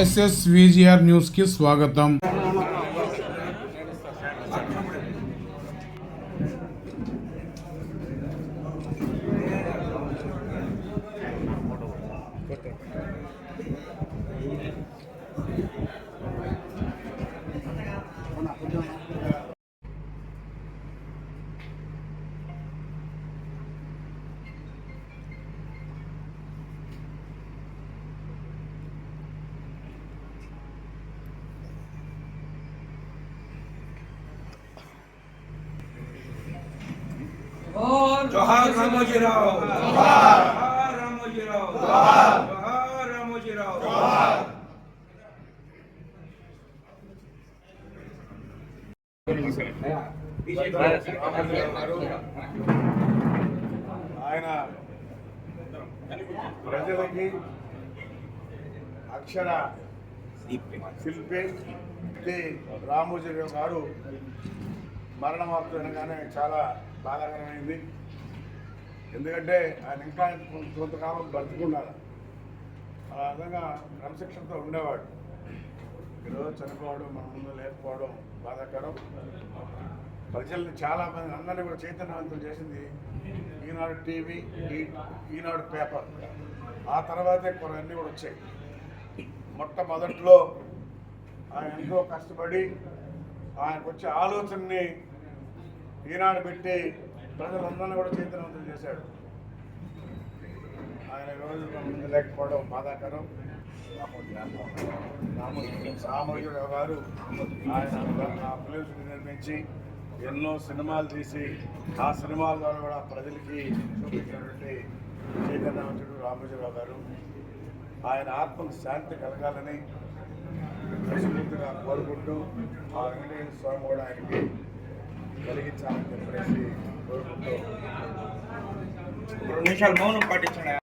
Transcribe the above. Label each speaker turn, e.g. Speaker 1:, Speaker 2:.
Speaker 1: SS VGR news కి స్వాగతం
Speaker 2: జోహార్ రామోజీరావు. జోహార్ రామోజీరావు జోహార్ జోహార్ రామోజీరావు
Speaker 3: ఆయన ప్రజలకి అక్షర శిల్పి రామోజీరావు గారు మరణ వార్త వినగానే చాలా బాధాకరమైంది. ఎందుకంటే ఆయన ఇంకా కొంతకాలం బ్రతుకున్నారు ఆ విధంగా క్రమశిక్షణతో ఉండేవాడు. ఈరోజు చనిపోవడం మన ముందు లేకపోవడం బాధాకరం. ప్రజల్ని చాలా మంది అందరినీ కూడా చైతన్యవంతం చేసింది ఈనాడు టీవీ ఈ- ఈనాడు పేపర్. ఆ తర్వాతే కొన్ని అన్నీ కూడా వచ్చాయి. మొట్టమొదట్లో ఆయన ఎంతో కష్టపడి ఆయనకు వచ్చే ఆలోచనని ఈనాడు పెట్టి ప్రజలందరినీ కూడా చైతన్యవంతం చేశాడు. ఆయన రోజు ముందు లేకపోవడం బాధాకరం. రామకృష్ణ గారు ఆయన ఆ ఫిలిమ్స్ నిర్మించి ఎన్నో సినిమాలు తీసి ఆ సినిమాల ద్వారా కూడా ప్రజలకి చూపించినటువంటి చైతన్యవంతుడు రామోజీరావు గారు. ఆయన ఆత్మకు శాంతి కలగాలని మనస్ఫూర్తిగా కోరుకుంటూ ఆ వెంకటేశ్వర స్వామి కూడా ఆయనకి కలిగించాలని చెప్పేసి
Speaker 2: రెండు నిమిషాలు మౌనం పాటించండి.